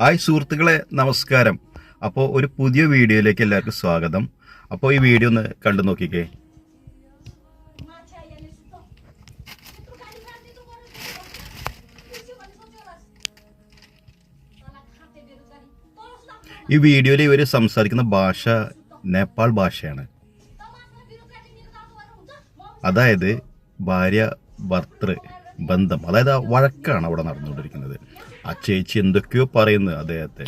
Hi സുഹൃത്തുക്കളെ നമസ്കാരം. അപ്പോൾ ഒരു പുതിയ വീഡിയോയിലേക്ക് എല്ലാവർക്കും സ്വാഗതം. അപ്പോൾ ഈ വീഡിയോ ഒന്ന് കണ്ടു നോക്കിക്കേ. ഈ വീഡിയോയിൽ ഇവർ സംസാരിക്കുന്ന ഭാഷ നേപ്പാൾ ഭാഷയാണ്. അതായത് ഭാര്യ ഭർത്തൃ. ബന്ധം അതായത് ആ വഴക്കാണ് അവിടെ നടന്നുകൊണ്ടിരിക്കുന്നത്. ആ ചേച്ചി എന്തൊക്കെയോ പറയുന്നത് അദ്ദേഹത്തെ.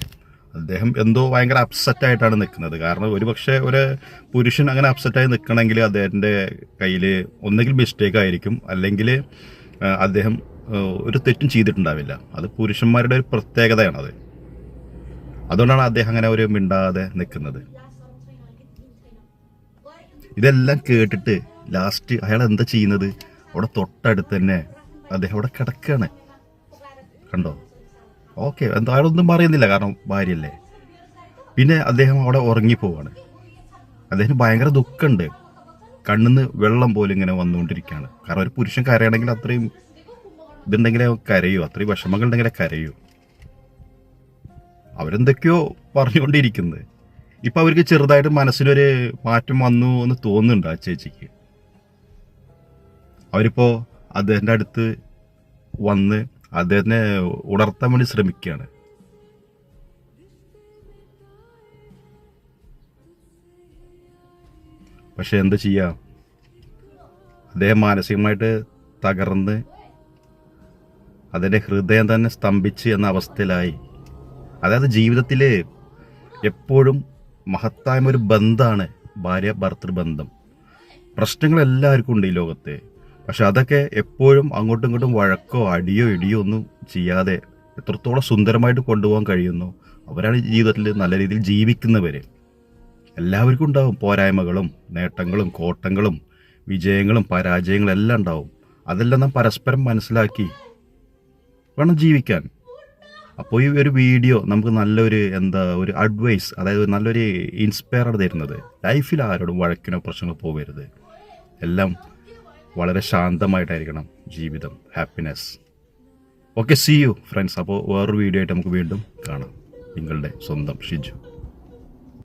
അദ്ദേഹം എന്തോ ഭയങ്കര അപ്സെറ്റ് ആയിട്ടാണ് നിൽക്കുന്നത്. കാരണം ഒരുപക്ഷെ ഒരു പുരുഷൻ അങ്ങനെ അപ്സെറ്റായി നിൽക്കണമെങ്കിൽ അദ്ദേഹത്തിന്റെ കയ്യിൽ ഒന്നെങ്കിൽ മിസ്റ്റേക്ക് ആയിരിക്കും അല്ലെങ്കിൽ അദ്ദേഹം ഒരു തെറ്റും ചെയ്തിട്ടുണ്ടാവില്ല. അത് പുരുഷന്മാരുടെ ഒരു പ്രത്യേകതയാണത് അതുകൊണ്ടാണ് അദ്ദേഹം അങ്ങനെ ഒരു മിണ്ടാതെ നിൽക്കുന്നത്. ഇതെല്ലാം കേട്ടിട്ട് ലാസ്റ്റ് അയാൾ എന്താ ചെയ്യുന്നത്? അവിടെ തൊട്ടടുത്ത് തന്നെ അദ്ദേഹം അവിടെ കിടക്കുകയാണ് കണ്ടോ? ഓക്കെ എന്താ ഒന്നും പറയുന്നില്ല കാരണം ഭാര്യയല്ലേ. പിന്നെ അദ്ദേഹം അവിടെ ഉറങ്ങിപ്പോവാണ്. അദ്ദേഹത്തിന് ഭയങ്കര ദുഃഖമുണ്ട്. കണ്ണിന്ന് വെള്ളം പോലും ഇങ്ങനെ വന്നുകൊണ്ടിരിക്കുകയാണ്. കാരണം ഒരു പുരുഷൻ കരയണമെങ്കിൽ അത്രയും ഇതുണ്ടെങ്കിലേ കരയൂ അത്രയും വിഷമങ്ങൾ ഉണ്ടെങ്കിലേ കരയൂ. അവരെന്തൊക്കെയോ പറഞ്ഞുകൊണ്ടിരിക്കുന്നത്. ഇപ്പൊ അവർക്ക് ചെറുതായിട്ട് മനസ്സിനൊരു മാറ്റം വന്നു എന്ന് തോന്നുന്നുണ്ട് ആ ചേച്ചിക്ക്. അവരിപ്പോ അദ്ദേഹത്തിന്റെ അടുത്ത് വന്ന് അദ്ദേഹത്തിനെ ഉണർത്താൻ വേണ്ടി ശ്രമിക്കുകയാണ്. പക്ഷെ എന്താ ചെയ്യാം? അദ്ദേഹം മാനസികമായിട്ട് തകർന്ന് അതിന്റെ ഹൃദയം തന്നെ സ്തംഭിച്ച് എന്ന അവസ്ഥയിലായി. അതായത് ജീവിതത്തിൽ എപ്പോഴും മഹത്തായ ഒരു ബന്ധമാണ് ഭാര്യ ഭർത്തൃബന്ധം പ്രശ്നങ്ങൾ എല്ലാവർക്കും ഉണ്ട് ഈ ലോകത്ത്. പക്ഷെ അതൊക്കെ എപ്പോഴും അങ്ങോട്ടും ഇങ്ങോട്ടും വഴക്കോ അടിയോ ഇടിയോ ഒന്നും ചെയ്യാതെ എത്രത്തോളം സുന്ദരമായിട്ട് കൊണ്ടുപോകാൻ കഴിയുന്നു. അവരാണ് ജീവിതത്തിൽ നല്ല രീതിയിൽ ജീവിക്കുന്നവര്. എല്ലാവർക്കും ഉണ്ടാവും പോരായ്മകളും നേട്ടങ്ങളും കോട്ടങ്ങളും വിജയങ്ങളും പരാജയങ്ങളും എല്ലാം ഉണ്ടാവും. അതെല്ലാം നാം പരസ്പരം മനസ്സിലാക്കി വേണം ജീവിക്കാൻ. അപ്പോൾ ഈ ഒരു വീഡിയോ നമുക്ക് നല്ലൊരു എന്താ ഒരു അഡ്വൈസ് അതായത് നല്ലൊരു ഇൻസ്പയർ തരുന്നത്. ലൈഫിൽ ആരോടും വഴക്കിനോ പ്രശ്നങ്ങളോ പോകരുത്. എല്ലാം വളരെ ശാന്തമായിട്ടായിരിക്കണം ജീവിതം happiness okay see you friends അപ്പോൾ വേറൊരു വീഡിയോ ആയിട്ട് നമുക്ക് വീണ്ടും കാണാം. നിങ്ങളുടെ സ്വന്തം ഷിജു.